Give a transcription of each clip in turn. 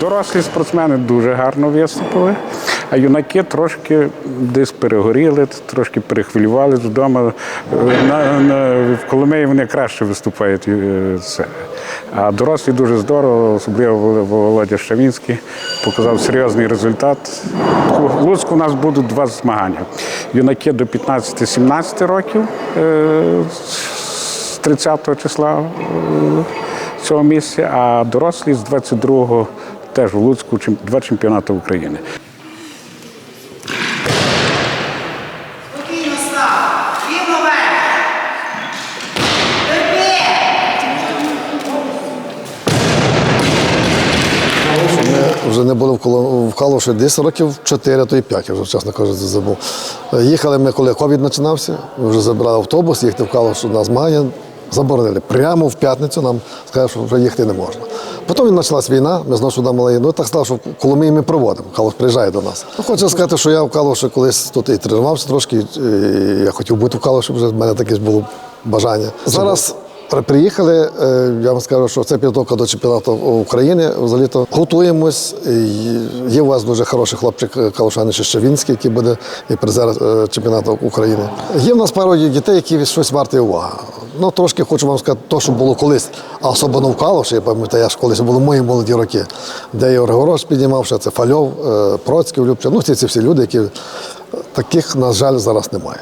Дорослі спортсмени дуже гарно виступили, а юнаки трошки десь перегоріли, трошки перехвилювали вдома. Е, На, на, в Коломиї вони краще виступають. е, Це. А дорослі дуже здорово, особливо Володя Шавінський показав серйозний результат. В Луцьку у нас будуть два змагання. Юнаки до 15-17 років е, з 30 числа цього місця, а дорослі з 22-го теж в Луцьку два чемпіонати України. Вже не були в Коло- в Калуші десь років 4, то і 5, я вже, чесно кажучи, забув. Їхали ми, коли ковід починався, ми вже забрали автобус, їхати в Калуш на змагання, заборонили. Прямо в п'ятницю нам сказали, що вже їхати не можна. Потім почалась війна, ми знову сюди мали. Ну так стало, що Коломиї ми проводимо. Калуш приїжджає до нас. Ну, хочу сказати, що я в Калуші колись тут і тренувався трошки. і Я хотів бути в Калуші, вже в мене таке ж було бажання. Зараз Приїхали, е, я вам скажу, що це підготовка до чемпіонату України. Взагалі-то готуємось. Є у вас дуже хороший хлопчик е, Калушани Щавінський, який буде і призер е, чемпіонату України. Є в нас пару дітей, які щось варті уваги. Ну, трошки хочу вам сказати, то, що було колись, а особливо в Калуші, я пам'ятаю, я ж колись було мої молоді роки, де Ігор Горош піднімав, ще це Фальов, е, Процький, Любча. Ну, ці, ці всі люди, які таких, на жаль, зараз немає.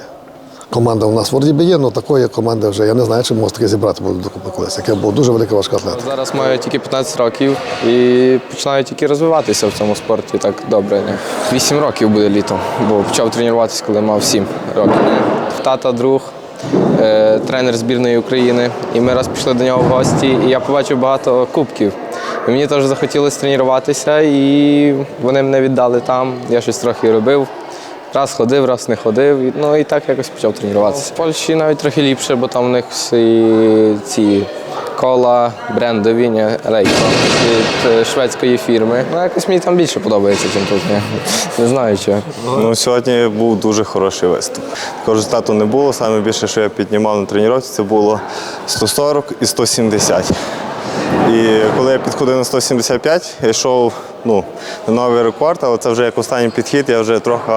Команда у нас вроді би є, але такої команди вже я не знаю, чи може таке зібрати буде докупи колись. Яке було дуже велика важка атлета. Зараз маю тільки 15 років і починаю тільки розвиватися в цьому спорті так добре. Вісім років буде літом, бо почав тренуватися, коли мав 7 років. Тата друг, е, тренер збірної України. І ми раз пішли до нього в гості, і я побачив багато кубків. І мені теж захотілося тренуватися, і вони мене віддали там. Я щось трохи робив. Раз ходив, раз не ходив. Ну і так якось почав тренуватися. В Польщі навіть трохи ліпше, бо там у них всі ці кола брендові, ні, елейко від е, шведської фірми. Ну якось мені там більше подобається, ніж тут. Ні. Не знаю чого. Ну, сьогодні був дуже хороший виступ. Такого результату не було. Саме більше, що я піднімав на тренуванні, це було 140 і 170. І коли я підходив на 175, я йшов ну, на новий рекорд, але це вже як останній підхід, я вже трохи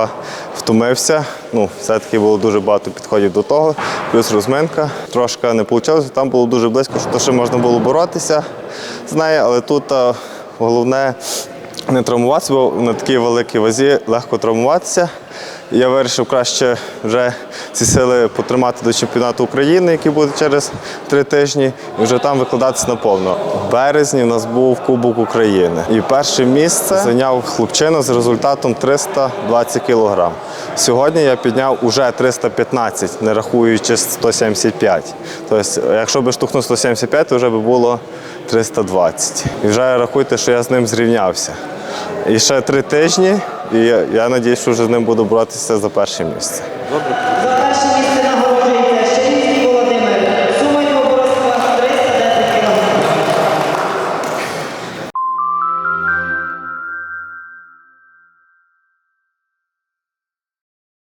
втомився. Ну, все-таки було дуже багато підходів до того, плюс розминка. Трошки не вийшло, там було дуже близько, що ще можна було боротися з нею, але тут а, головне не травмуватися, бо на такій великій вазі легко травмуватися. Я вирішив краще вже ці сили потримати до чемпіонату України, який буде через три тижні, і вже там викладатися наповно. В березні в нас був Кубок України. І перше місце зайняв хлопчина з результатом 320 кг. Сьогодні я підняв уже 315, не рахуючи 175. Тобто, якщо б штукнув 175, то вже б було 320. І вже рахуйте, що я з ним зрівнявся. І ще три тижні, і я, я надіюсь, що вже з ним буду боротися за перше місце. Добре,